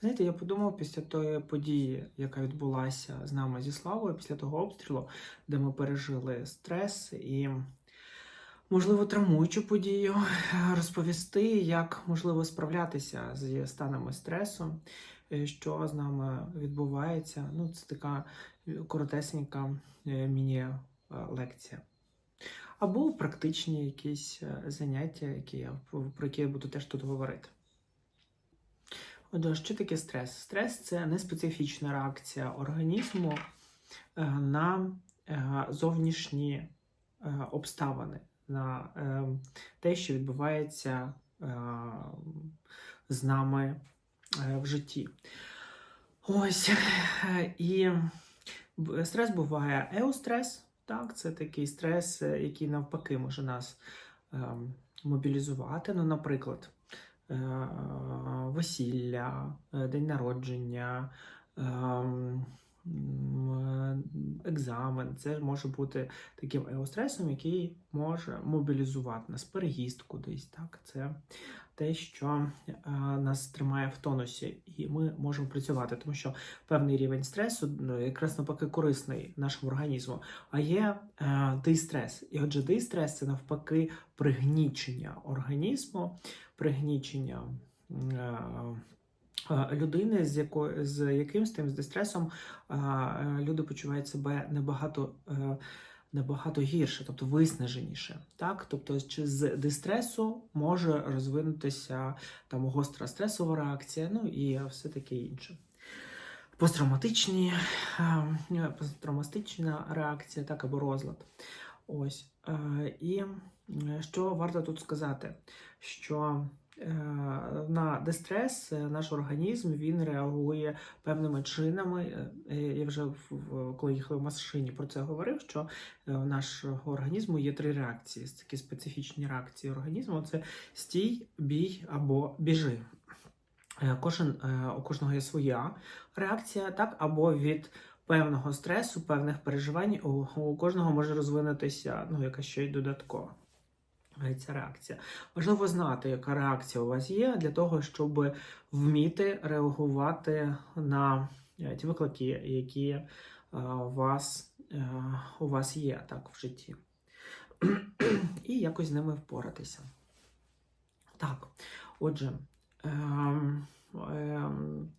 Знаєте, я подумав після тої події, яка відбулася з нами зі Славою, після того обстрілу, де ми пережили стрес і, можливо, травмуючу подію, розповісти, як можливо справлятися з станами стресу, е, що з нами відбувається. Ну, це така коротесенька е, міні-лекція. Або практичні якісь е, заняття, які я, про які я буду теж тут говорити. Отже, що таке стрес? Стрес це неспецифічна реакція організму е, на е, зовнішні е, обставини, на те, що відбувається з нами в житті. Ось. І стрес буває еустрес, так, це такий стрес, який навпаки може нас е, мобілізувати. Ну, наприклад, весілля, е, день народження, ем, екзамен. Це може бути таким еостресом, який може мобілізувати нас, переїзд кудись. Так? Це те, що е, нас тримає в тонусі, і ми можемо працювати, тому що певний рівень стресу ну, якраз навпаки корисний нашому організму. А є е, дистрес. І отже, дистрес це навпаки пригнічення організму, пригнічення е, е, людини, з якою з якимсь тим з дистресом е, люди почувають себе набагато. е, Набагато гірше, тобто виснаженіше, так тобто з дистресу може розвинутися там гостра стресова реакція, ну і все таке інше. Посттравматичні, е, посттравматична реакція, так або розлад. Ось. І що варто тут сказати? Що на дистрес е, наш організм він реагує певними чинами. Е, е, Я вже в- в- коли їхав в машині про це говорив, що е, у нашого організму є три реакції, такі специфічні реакції організму: це стій, бій або біжи. Е, Кожен, е, у кожного є своя реакція, так, або від певного стресу, певних переживань, у, кожного може розвинутися ну, якась ще й додаткова е, ця реакція. Важливо знати, яка реакція у вас є, для того, щоб вміти реагувати на е, ті виклики, які е, вас, е, у вас є так, в житті. І якось з ними впоратися. Так, отже. Ем, ем,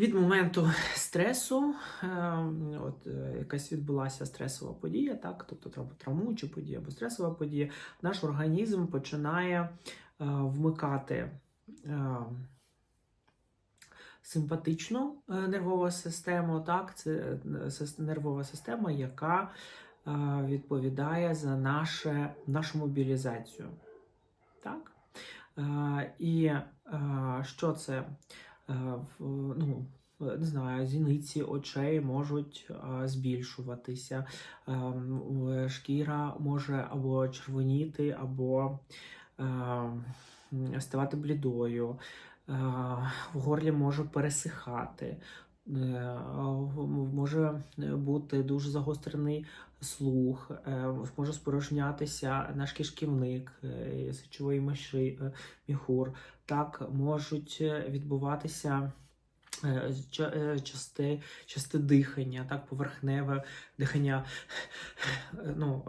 від моменту стресу, ем, от е, якась відбулася стресова подія, так, тобто травмуюча подія або стресова подія, наш організм починає е, вмикати е, симпатичну е, нервову систему, так, це нервова система, яка відповідає за наше, нашу мобілізацію. Так? І що це? Е, Ну, не знаю, зіниці очей можуть е, збільшуватися, е, е, шкіра може або червоніти, або е, ставати блідою, в горлі може пересихати. Може бути дуже загострений слух, е, може спорожнятися наш кишківник, е, сечовий е, міхур. Так можуть відбуватися ча- часте, часте дихання, так, поверхневе дихання ну,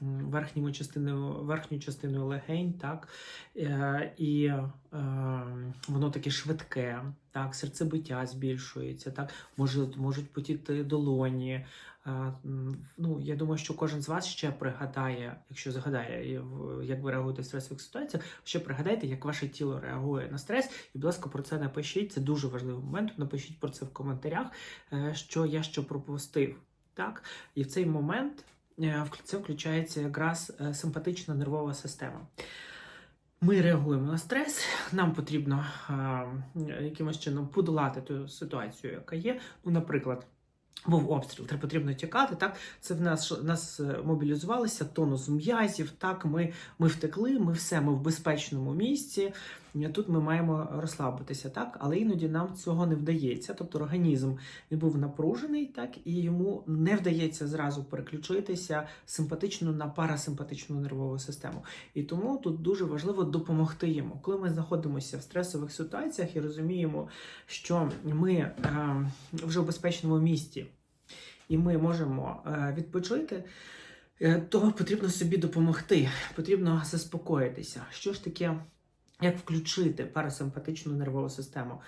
верхньою частиною, верхньою частиною легень, так, і воно таке швидке, так, серцебиття збільшується, так, може, можуть потіти долоні. Ну, я думаю, що кожен з вас ще пригадає, якщо згадає, як ви реагуєте в стресових ситуаціях, ще пригадайте, як ваше тіло реагує на стрес, і, будь ласка, про це напишіть. Це дуже важливий момент. Напишіть про це в коментарях, е, що я що пропустив. Так? І в цей момент е, це включається якраз е, симпатична нервова система. Ми реагуємо на стрес, нам потрібно якимось чином подолати ту ситуацію, яка є. Ну, наприклад, був обстріл, треба потрібно тікати. Так, це в нас нас е, мобілізувалися, тонус м'язів. Так, ми, ми втекли, ми все, ми в безпечному місці. Тут ми маємо розслабитися, так, але іноді нам цього не вдається. Тобто організм він був напружений, так, і йому не вдається зразу переключитися симпатично на парасимпатичну нервову систему. І тому тут дуже важливо допомогти йому. Коли ми знаходимося в стресових ситуаціях і розуміємо, що ми е, вже в безпечному місті і ми можемо е, відпочити. Е, То потрібно собі допомогти, потрібно заспокоїтися. Що ж таке, як включити парасимпатичну нервову систему?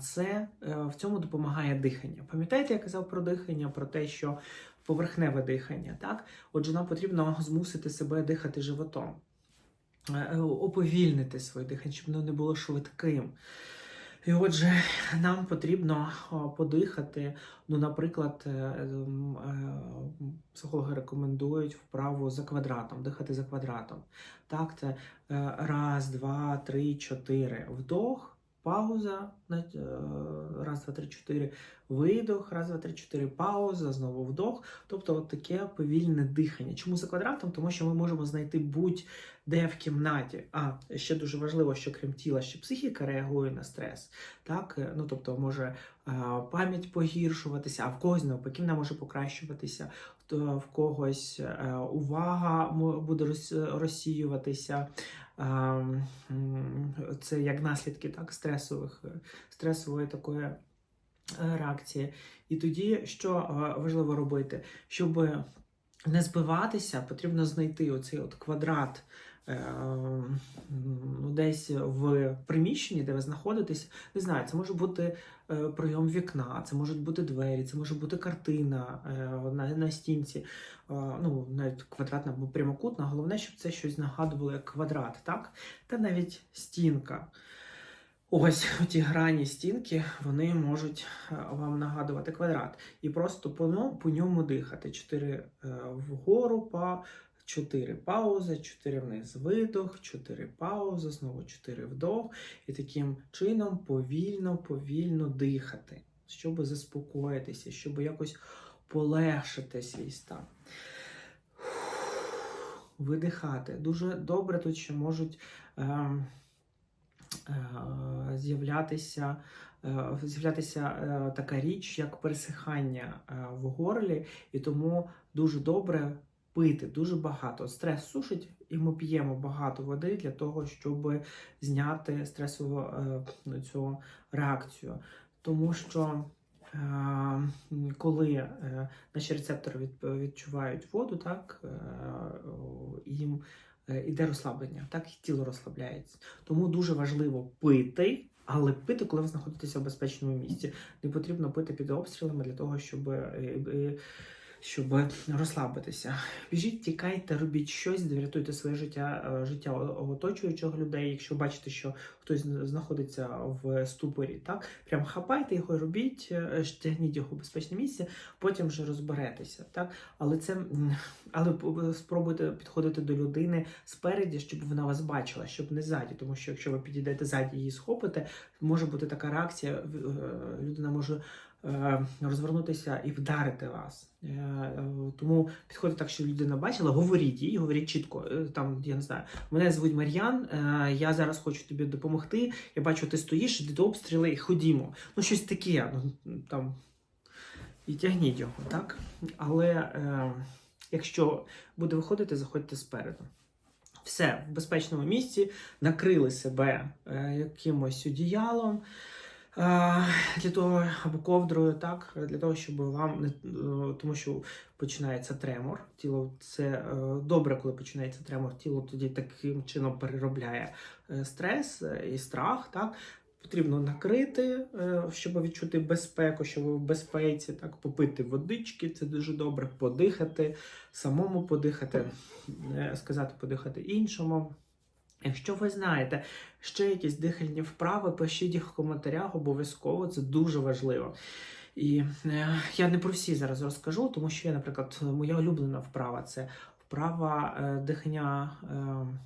Це е, в цьому допомагає дихання. Пам'ятаєте, я казав про дихання, про те, що поверхневе дихання, так? Отже, нам потрібно змусити себе дихати животом, е, е, оповільнити своє дихання, щоб воно не було швидким. І отже, нам потрібно подихати. Ну, наприклад, е, ем, е, психологи рекомендують вправу за квадратом, дихати за квадратом. Так, це е, раз, два, три, чотири. Вдох, пауза. е, Раз, два, три, чотири. Видох, раз, два, три, чотири, пауза, знову вдох. Тобто от таке повільне дихання. Чому за квадратом? Тому що ми можемо знайти будь-де в кімнаті. А ще дуже важливо, що крім тіла, ще психіка реагує на стрес. Так, Е, ну тобто може е, пам'ять погіршуватися, а в когось навпаки вона може покращуватися. В когось увага буде розсіюватися. Це як наслідки так, стресових, е, стресової такої е, реакції. І тоді що е, важливо робити? Щоб не збиватися, потрібно знайти оцей от квадрат Е, ну, десь в приміщенні, де ви знаходитесь, не знаю, це може бути е, прийом вікна, це можуть бути двері, це може бути картина е, на, на стінці, ну навіть квадратна або прямокутна. Головне, щоб це щось нагадувало як квадрат, так? Та навіть стінка. Ось ті грані стінки вони можуть вам нагадувати квадрат і просто по, ну, по ньому дихати. Чотири вгору, по 4 паузи, 4 вниз видох, 4 паузи, знову 4 вдох. І таким чином повільно-повільно дихати, щоб заспокоїтися, щоб якось полегшити свій стан. Видихати. Дуже добре тут ще можуть. Ем, е З'являтися е, з'являтися е, така річ, як пересихання е, в горлі, і тому дуже добре пити дуже багато. Стрес сушить, і ми п'ємо багато води для того, щоб зняти стресову е, цю реакцію. Тому що е, коли е, наші рецептори від- відчувають воду, так е, їм е, іде розслаблення, так і тіло розслабляється. Тому дуже важливо пити, але пити, коли ви знаходитеся в безпечному місці. Не потрібно пити під обстрілами для того, щоб, е, щоб розслабитися. Біжіть, тікайте, робіть щось, врятуйте своє життя, е, життя оточуючих людей. Якщо бачите, що хтось знаходиться в ступорі, так прям хапайте його, робіть, е, тягніть його в безпечне місце, потім вже розберетеся. Так, але це але спробуйте підходити до людини спереді, щоб вона вас бачила, щоб не ззаді. Тому що якщо ви підійдете ззаді її схопите, може бути така реакція. е, Людина може розвернутися і вдарити вас. Е, е, Тому підходить так, щоб людина бачила, говоріть їй, говоріть чітко. Е, Там я не знаю, мене звуть Мар'ян. е, Я зараз хочу тобі допомогти. Я бачу, ти стоїш, іди до обстріли і ходімо. Ну, щось таке. Ну там і тягніть його, так? Але е, якщо буде виходити, заходьте спереду. Все в безпечному місці, накрили себе е, якимось одіялом е, для того або ковдрою, так, для того, щоб вам не е, тому, що починається тремор. Тіло це е, добре, коли починається тремор. Тіло тоді таким чином переробляє е, стрес і страх. Так. Потрібно накрити, щоб відчути безпеку, щоб ви в безпеці, так, попити водички, це дуже добре, подихати, самому подихати, сказати подихати іншому. Якщо ви знаєте ще якісь дихальні вправи, пишіть їх в коментарях обов'язково, це дуже важливо. І е, я не про всі зараз розкажу, тому що я, наприклад, моя улюблена вправа це вправа е, дихання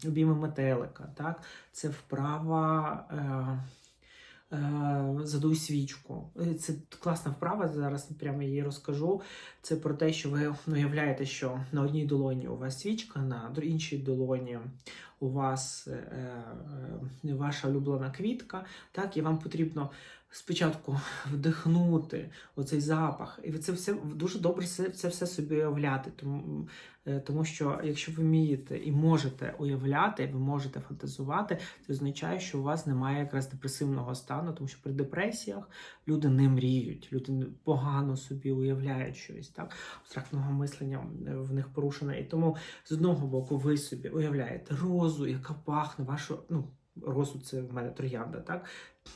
е, обійми метелика. Так? Це вправа. Е, е, Задуй свічку. Е, Це класна вправа. Зараз прямо її розкажу. Це про те, що ви уявляєте, що на одній долоні у вас свічка, на іншій долоні у вас е, е, ваша улюблена квітка, так, і вам потрібно спочатку вдихнути оцей запах. І це все дуже добре це, все собі уявляти. Тому, е, тому що якщо ви вмієте і можете уявляти, ви можете фантазувати, це означає, що у вас немає якраз депресивного стану, тому що при депресіях люди не мріють, люди погано собі уявляють щось. Так? Абстрактного мислення в них порушено. І тому з одного боку ви собі уявляєте розу, яка пахне вашу. ну, Розу це в мене троянда, так?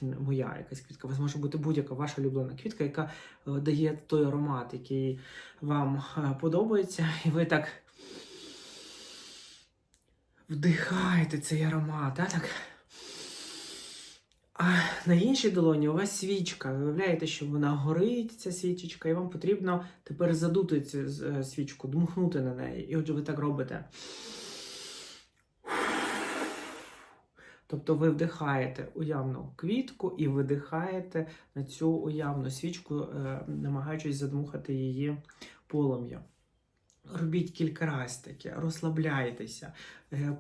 Моя якась квітка. Вас може бути будь-яка ваша улюблена квітка, яка е, дає той аромат, який вам е, подобається, і ви так вдихаєте цей аромат, так? А на іншій долоні у вас свічка. Ви уявляєте, що вона горить, ця свічечка, і вам потрібно тепер задути цю е, свічку, дмухнути на неї. І отже, ви так робите. Тобто ви вдихаєте уявну квітку і видихаєте на цю уявну свічку, е, намагаючись задмухати її полум'я. Робіть кілька разів таке, розслабляйтеся,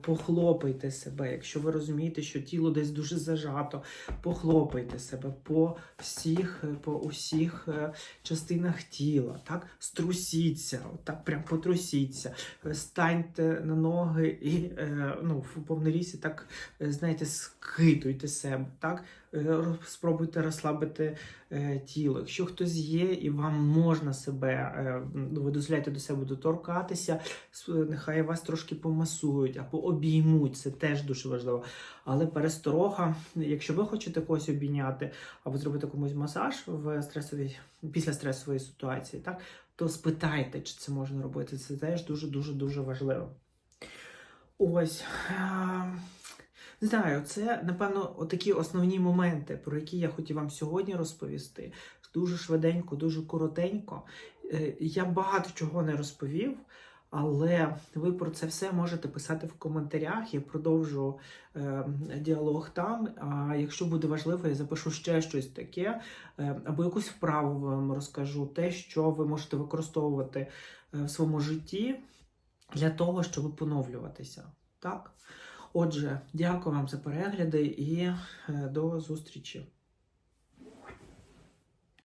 похлопайте себе. Якщо ви розумієте, що тіло десь дуже зажато, похлопайте себе по всіх, е, по усіх е, частинах тіла. Так? Струсіться, так прям потрусіться, Е, станьте на ноги і е, ну, в повнорісі так, е, знаєте, скидуйте себе. Так? Е, Спробуйте розслабити е, тіло. Якщо хтось є і вам можна себе, е, ви дозволяєте до себе доторкатися, нехай вас трошки помасують або обіймуть, це теж дуже важливо. Але пересторога, якщо ви хочете когось обійняти або зробити комусь масаж в стресовій, після стресової ситуації, так, то спитайте, чи це можна робити. Це теж дуже дуже дуже важливо. Ось. Не знаю, це, напевно, такі основні моменти, про які я хотів вам сьогодні розповісти. Дуже швиденько, дуже коротенько. Е, Я багато чого не розповів, але ви про це все можете писати в коментарях. Я продовжу е, діалог там. А якщо буде важливо, я запишу ще щось таке, е, або якусь вправу вам розкажу, те, що ви можете використовувати е, в своєму житті для того, щоб поновлюватися. Так? Отже, дякую вам за перегляди і е, до зустрічі.